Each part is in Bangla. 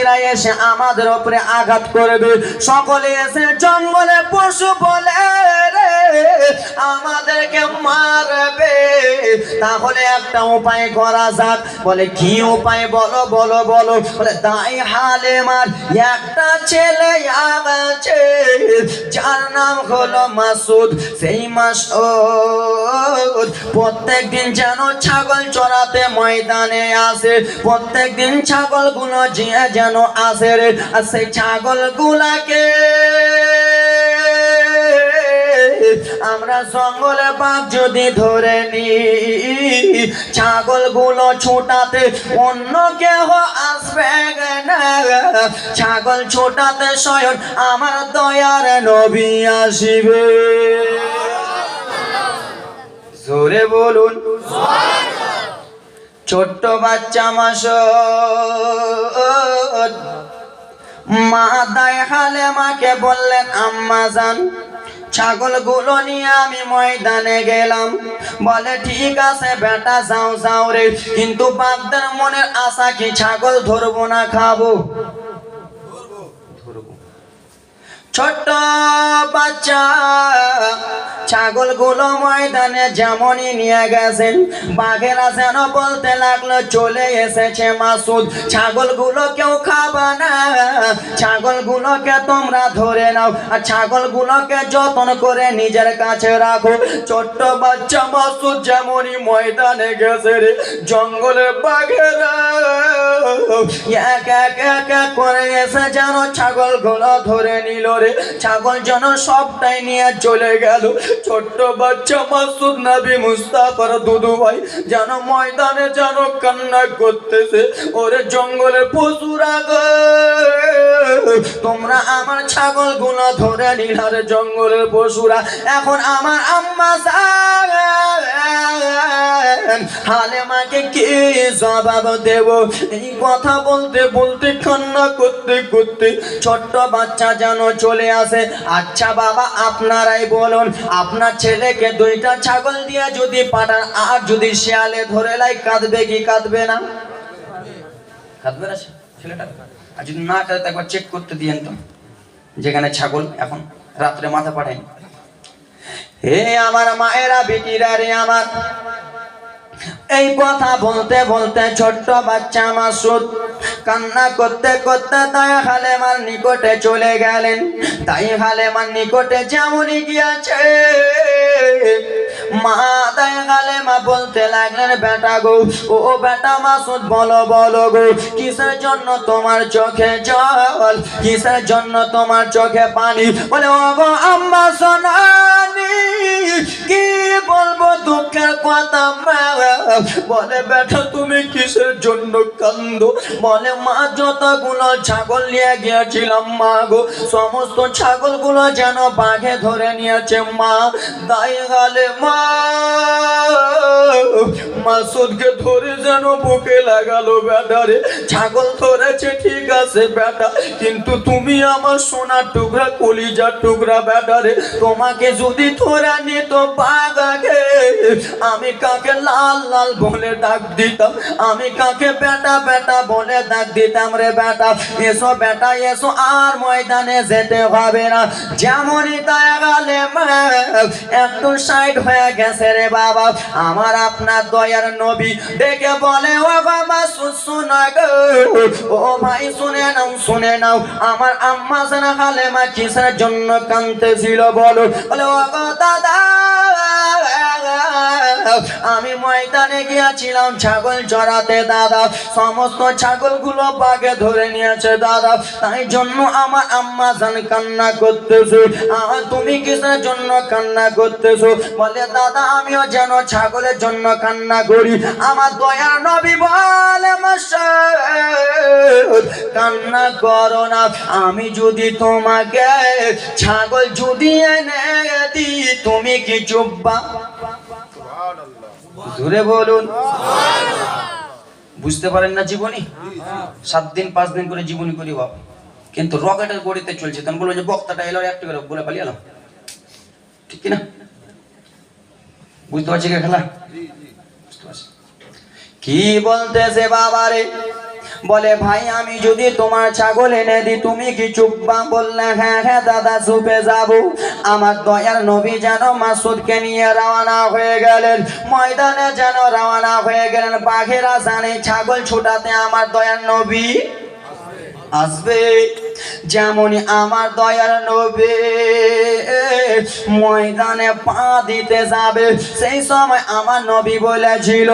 আদিবাসীরা এসে আমাদের উপরে আঘাত করবে। সকলে এসে জঙ্গলে পশু বলে আমাদেরকে মারবে। তাহলে একটা উপায় করা যাক। বলে, কি উপায়? বলো বলো বলো। বলে তাই হালে মার, একটা ছেলে আছে, যার নাম হলো মাসুদ। সেই মাসুদ প্রত্যেক দিন যেন ছাগল চড়াতে ময়দানে আসে। প্রত্যেক দিন ছাগলগুলো যে যেন রে আর সেই ছাগল গুলাকে আমরা জঙ্গলে বাঘ যদি ধরে নি ছাগলগুলো ছোটাতে অন্য কেহ আসবে ছাগল ছোটাতে স্বয়ং আমার দয়ার নবী আসিবে। জোরে বলুন। ছোট্ট বাচ্চা মাস মা দায় হালে মাকে বললেন, আম্মা যান ছাগলগুলো নিয়ে আমি ময়দানে গেলাম বলে, ঠিক আছে বেটা, যাও যাও রে, কিন্তু বাপদের মনের আশা কি ছাগল ধরবো না, খাব। ছোট্ট বাচ্চা ছাগলগুলো ময়দানে যেমনই নিয়ে গেছেন, বাঘেরা যেন বলতে লাগল, চলে এসেছে মাসুদ ছাগলগুলো কেউ খাবা না ছাগলগুলোকে তোমরা ধরে নাও, আর ছাগলগুলোকে যত্ন করে নিজের কাছে রাখো। ছোট্ট বাচ্চা মাসুদ যেমনই ময়দানে গেছে রে, জঙ্গলে বাঘেরা এক এক করে এসে যেন ছাগলগুলো ধরে নিল। রে ছাগল যেন সবটাই নিয়ে চলে গেল। ছোট্ট বাচ্চা মাসুদ নবী মুস্তাফার দুদু ভাই যেন ময়দানে যেন কান্না করতেছে। ওরে জঙ্গলে পশুরা তোমরা আমার ছাগলগুলো ধরে নিলার জঙ্গলের পশুরা। এখন আমার আম্মা জান ছোট্ট বাচ্চা যেন চলে আসে। আচ্ছা আপনারাই বলুন, আপনার ছেলেকে দুইটা ছাগল দিয়ে যদি পাঠান, আর যদি শিয়ালে ধরে লাই, কাঁদবে কি কাঁদবে না? কাঁদবে না ছেলেটা? আর যদি না কাঁদে চেক করতে দিয়েন তো। যেখানে ছাগল, এখন রাত্রে মাথা পাঠাই হে আমার মায়েরা বেটিরা রে আমার। এই কথা বলতে বলতে ছোট্ট বাচ্চা আমার মাসুদ কান্না করতে করতে তাই হালে মার নিকটে চলে গেলেন। তাই হালে মার নিকটে যেমনই গিয়াছে, মা বলতে লাগলেন, বেটা গো, ও বেটা মাসুদ, বলো বলো গো, কিসের জন্য তোমার চোখে জল? কিসের জন্য তোমার চোখে পানি? বলে, ও গো আম্মা, সোনানি, কি বলব দুঃখের কথা, মা? বলে, বেটা, তুমি কিসের জন্য কান্দো? বলে, মা, যতগুলো ছাগল নিয়ে গিয়েছিলাম, মা গো, সমস্ত ছাগলগুলো যেন বাঘে ধরে নিয়েছে, মা। দাই গালে মা। মাসুদকে ধরে যেন বুকে লাগালো বেটারে ছাগল ধরেছে, ঠিক আছে বেটা কিন্তু তুমি আমার সোনার টুকরা, কলিজার টুকরা বেটারে তোমাকে যদি ধরে নিত বাগাকে আমি কাকে লাল লাল বলে ডাক দিতাম? আমি কাকে বেটা বেটা বলে ডাক দিতাম রে বেটা এসো বেটা এসো, আর ময়দানে যেতে হবে না। যেমনই তাই গালে একটু সাইড হয়ে গেছে রে বাবা। আমার আপনার দয়ার নবী দেখে বলে, ও বাবা শুনে ও ভাই, শুনে নাও শুনে নাও। আমার আম্মা সেনা হালে মা কিসের জন্য কানতেছিল বলো? বলে, ও গো আমি ময়দানে গিয়েছিলাম, ছাগল চড়াতে দাদা। সমস্ত ছাগলগুলো বাগে ধরে নিয়েছে দাদা। তাই জন্য আমার আম্মা জান কান্না করতেছো। আর তুমি কিসের জন্য কান্না করতেছো? বলে, দাদা, আমিও যেন ছাগলের জন্য কান্না করি। আমার দয়ার নবী বলে কান্না করো না। আমি যদি তোমাকে ছাগল যদি এনে দিই, তুমি কি চুপবা জোরে বলুন। বুঝতে পারেন না জীবনী? সাত দিন, পাঁচ দিন করে জীবনী করি বাপ। কিন্তু রকেটের গড়িতে চলছে। তখন বলব যে, বক্তাটা এলো, একটা করে বলে পালিয়ে এলাম। ঠিক কিনা বুঝতে পারছি খেলা। কি বলতেছে বাবারে? বলে, ভাই, আমি যদি তোমার ছাগল এনে দিই, তুমি কি চুপবা বললে হ্যাঁ হ্যাঁ দাদা, চুপে যাব। আমার দয়ার নবী যেন মাসুদকে নিয়ে রওনা হয়ে গেলেন। ময়দানে যেন রওনা হয়ে গেলেন। বাঘেরা জানে, ছাগল ছুটাতে আমার দয়ার নবী আসবে। যেমন আমার দয়ার নবী। ময়দানে পা দিতে যাবে। সেই সময় আমার নবী বলেছিল,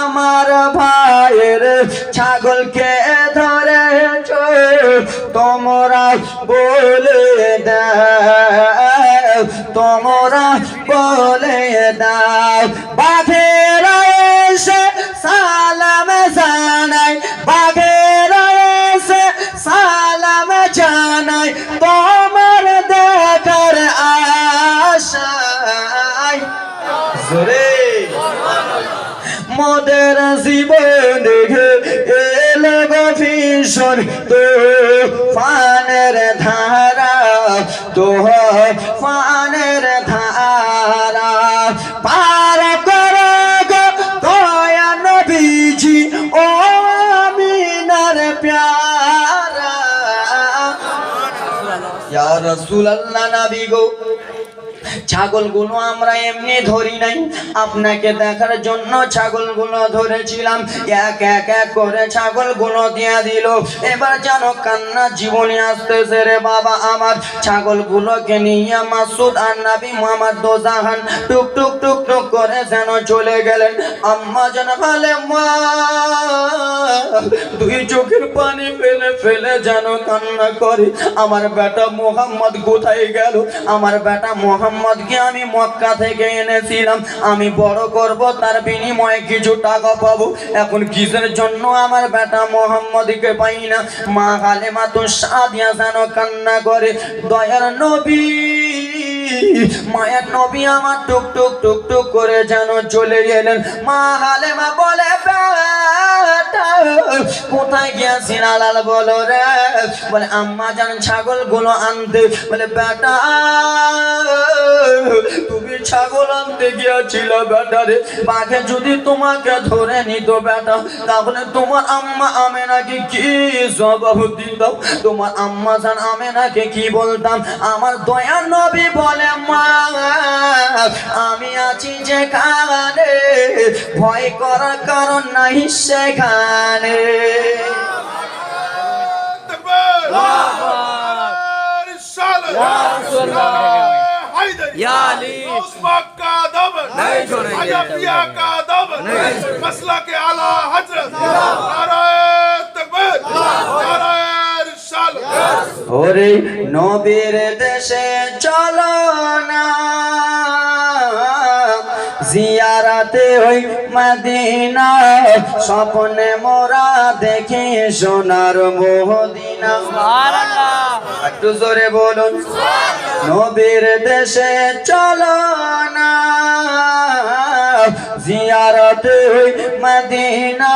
আমার ভাইয়ের ছাগলকে ধরেছ তোমরা বলে তোমরা বলে দাও। বাঘেরা সালাম জানাই মোদের জীবন এলো ভীষণ তো ফানের ধারা তো ফানের ধারা। পার করো দয়া ও আমিনার প্যারা। রাসূলুল্লাহ নবী গো। ছাগলগুলো আমরা এমনি ধরি নাই। আপনাকে দেখার জন্য ছাগলগুলো ধরেছিলাম। এক এক এক করে ছাগলগুলো দিয়ে দিল। এবার যেন কান্না জীবনে আসতেছে রে বাবা আমার। ছাগলগুলোকে নিয়ে মাসুদ আর নাবি মোহাম্মদ দোজাহান টুক টুক টুক টুক করে যেন চলে গেলেন। আম্মা যেন বলে, মা, দুই চোখের পানি ফেলে ফেলে যেন কান্না করে। আমার বেটা মোহাম্মদ কোথায় গেল? আমার বেটা মোহাম্মদকে আমি মক্কা থেকে এনেছিলাম। আমি বড় করব, তার বিনিময়ে কিছু টাকা পাবো। এখন কিসের জন্য আমার বেটা মোহাম্মদকে পাই না? মা হালেমা তো সাদিয়া যেন কান্না করে। দয়ার নবী, মায়ের নবী আমার টুক টুক টুক টুক করে যেন চলে গেলেন মা হালেমা বলে কোথায় গিয়েছিল লাল বলো রে? বলে, আম্মা জান ছাগলগুলো আনতে। বলে, বেটা, তুমি ছাগল আনতে গিয়েছিল বেটা রে। বাঘে যদি তোমাকে ধরে নিত বেটা, তাহলে তোমার আম্মা আমি নাকি কি জবাব দিতাম তোমার আম্মা জান আমি নাকি কি বলতাম? আমার দয়া নবী বলে, মা, আমি আছি যে যেখানে। ভয় করার কারণ নাই সেখানে। نہیں چھوڑیں گے کا دامن مسئلہ کے اعلی حضرت نعرہ تکبیر نعرہ رسالت ওরে নবীর দেশে চলো না জিয়ারাতে ওই মদিনা স্বপ্নে মোরা দেখে সোনার মোহদিনা একটু জোরে বলুন নবীর দেশে চলো না। জিয়ারতে ওই মদিনা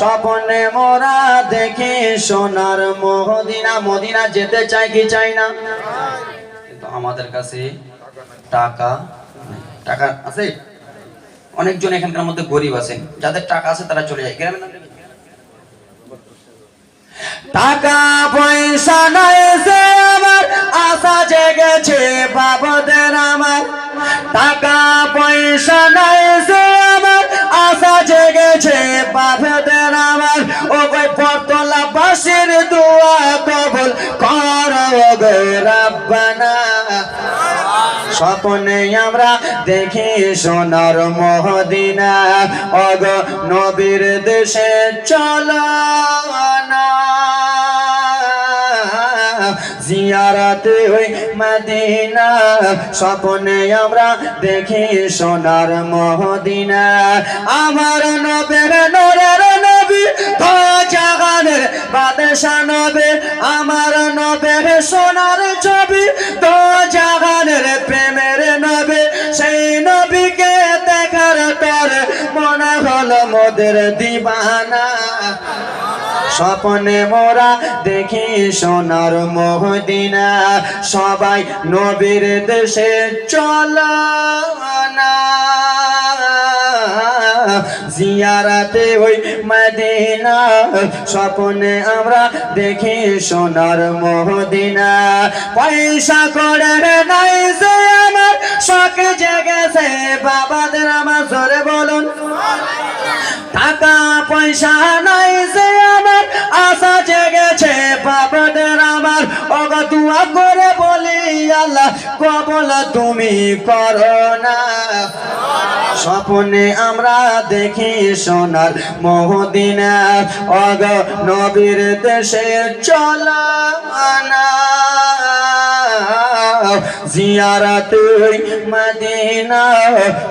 স্বপ্নে মোরা দেখি সোনার মদিনা। মদিনা যেতে চাই কি চাই না? কিন্তু আমাদের কাছে টাকা টাকা আছে? অনেকজন এখানকার মধ্যে গরিব আছেন যাদের টাকা আছে তারা চলে যায়। গ্রামের টাকা পয়সা নাই আমার, আশা জেগেছে বাবদের আমার। টাকা পয়সা নাই আমার, আশা জেগেছে বাবদের আমার। ও গই পতলা বাসির দোয়া কবল কর গো স্বপ্নে আমরা দেখি সোনার মহদিনা। অগ নবীর দেশে চলো না জিয়ারাতে ওই মদিনা। স্বপ্নে আমরা দেখি সোনার মহদিনা। আমার নবের নরের নবী জাগানের বাদশা নবে। আমার নবের সোনার ছবি তো জাগানের প্রেমের নবে, সেই নবীকে দেখার মনে হলো মোদের দিবানা। স্বপ্নে মোরা দেখি সোনার মোহদিনা, সবাই নবীর দেশে চলা জিয়ারাতে ওই মদিনা, স্বপ্নে আমরা দেখি সোনার মহদিনা। পয়সা করে নাই যে আমার শখ জেগেছে, বাবাদের আমার জোরে বলুন। টাকা পয়সা নাই যে আমার তুমি করো না। স্বপ্নে আমরা দেখি সোনার মহদিনা। অগ নবীর দেশে চলা জিয়ারাতে মদিনা।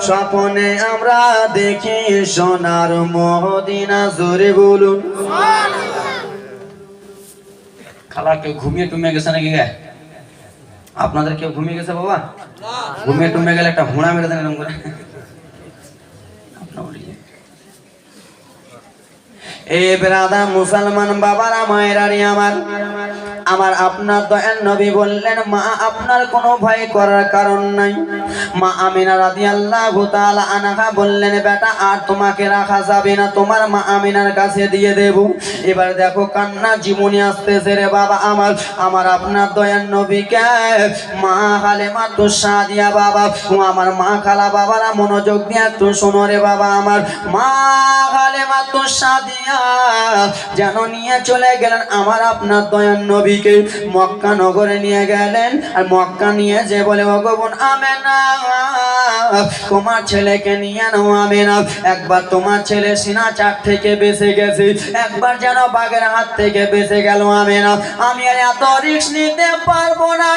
স্বপ্নে আমরা দেখি সোনার মহদিনা। জোরে বলুন। খালা কেউ ঘুমিয়ে টুমিয়ে গেছে নাকি গে আপনাদের কেউ ঘুমিয়ে গেছে বাবা? ঘুমিয়ে টুমিয়ে গেলে একটা হুঁড়া মেরে দেন এরকম করে। আপনার উঠে যান। এ বেরাদা মুসলমান বাবারা মায়েরারি আমার। আমার আপনার দয়াল নবী বললেন, মা, আপনার কোনো ভয় করার কারণ নাই। মা আমিনা রাদিয়াল্লাহু তাআলা আনহা বললেন, বেটা, আর তোমাকে রাখা যাবে না। তোমার মা আমিনার কাছে দিয়ে দেব। এবার দেখো, কান্না জীবনী আসতেছে রে বাবা আমার। আমার আপনার দয়াল নবীকে, মা হালেমা তো সাদিয়া বাবা। আমার মা খালা বাবারা, মনোযোগ দিয়ে তো শোনো রে বাবা আমার। মা হালেমা তো সাদিয়া যেন নিয়ে চলে গেলেন আমার আপনার দয়ান নবীকে মক্কা নগরে নিয়ে গেলেন। আর মক্কা নিয়ে যে বলে ভগবান আমেনা, তোমার ছেলেকে নিয়ে নাও আমেনা। একবার তোমার ছেলে সিনা চাক থেকে বেঁচে গেছে। একবার যেন বাঘের হাত থেকে বেঁচে গেল আমেনা। আমি আর এত রিক্স নিতে পারব না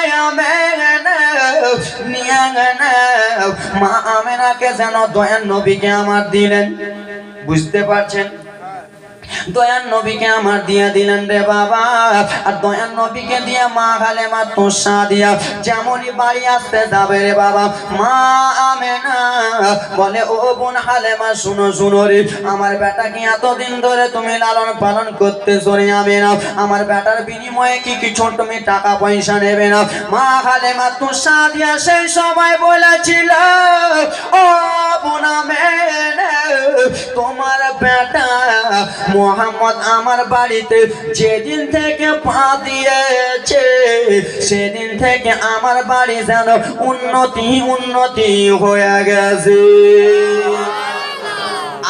নিয়ে মা আমেনাকে যেন দয়ান নবীকে আমার দিলেন। বুঝতে পারছেন? দয়ান নবীকে আমার দিয়ে দিলেন রে বাবা। আর দয়ান নবীকে দিয়ে মা খালে মা তোষা দিয়া যেমনই বাড়ি আসতে যাবে রে বাবা। মা আমে না বলে ও বোন হালে মা শুনো শুনো রে। আমার বেটা কি এতদিন ধরে তুমি লালন পালন করতে চলে আমি না। আমার বেটার বিনিময়ে কি কিছু তুমি টাকা পয়সা নেবে না? মা খালে মা তোষা দিয়া সেই সময় বলেছিল ও বোন আমেনা, তোমার বেটা মোহাম্মদ আমার বাড়িতে যেদিন থেকে পা দিয়েছে, সেদিন থেকে আমার বাড়ি যেন উন্নতি উন্নতি হয়ে গেছে।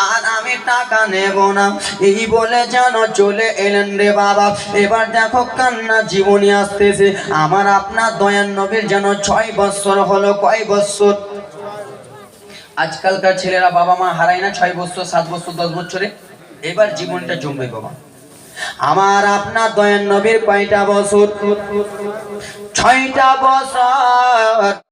আর আমি টাকা নেব না। এই বলে যেন চলে এলেন রে বাবা। এবার দেখো কান্না জীবনী আসতেছে। আমার আপনার দয়ান নবীর যেন ছয় বছর হলো, কয় বছর? আজকালকার ছেলেরা বাবা মা হারায় না ছয় বছর, সাত বছর, দশ বছরে? এবার জীবনটা জমবে বাবা। আমার আপনার দয়ান নবীর কয়টা বছর? ছয়টা বছর।